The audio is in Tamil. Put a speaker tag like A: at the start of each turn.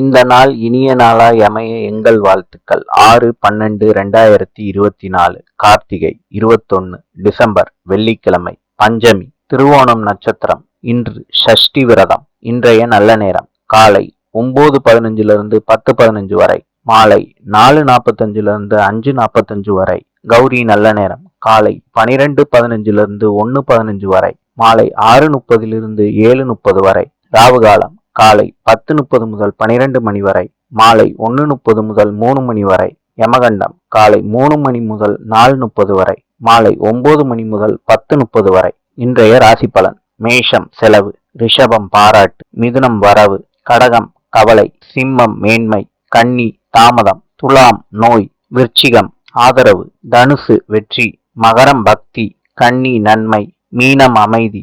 A: இந்த நாள் இனிய நாளாய் அமைய எங்கள் வாழ்த்துக்கள். ஆறு பன்னெண்டு ரெண்டாயிரத்தி இருபத்தி நாலு கார்த்திகை இருபத்தொன்னு டிசம்பர் வெள்ளிக்கிழமை பஞ்சமி திருவோணம் நட்சத்திரம் இன்று ஷஷ்டி விரதம் இன்றைய நல்ல நேரம். காலை ஒன்பது பதினஞ்சிலிருந்து பத்து பதினஞ்சு வரை மாலை நாலு நாற்பத்தஞ்சிலிருந்து அஞ்சு நாற்பத்தஞ்சு வரை கௌரி நல்ல நேரம். காலை பனிரெண்டு பதினஞ்சிலிருந்து ஒன்று பதினஞ்சு வரை மாலை ஆறு முப்பதிலிருந்து ஏழு முப்பது வரை ராவுகாலம் காலை பத்து முப்பது முதல் பனிரெண்டு மணி வரை மாலை ஒன்று முப்பது முதல் மூணு மணி வரை யமகண்டம் காலை மூணு மணி முதல் நாலு முப்பது வரை மாலை ஒன்பது மணி முதல் பத்து முப்பது வரை. இன்றைய ராசி பலன் மேஷம் செலவு ரிஷபம் பாராட்டு மிதுனம் வரவு கடகம் கவலை சிம்மம் மேன்மை கன்னி தாமதம் துலாம் நோய் விருச்சிகம் ஆதரவு தனுசு வெற்றி மகரம் பக்தி கன்னி நன்மை மீனம் அமைதி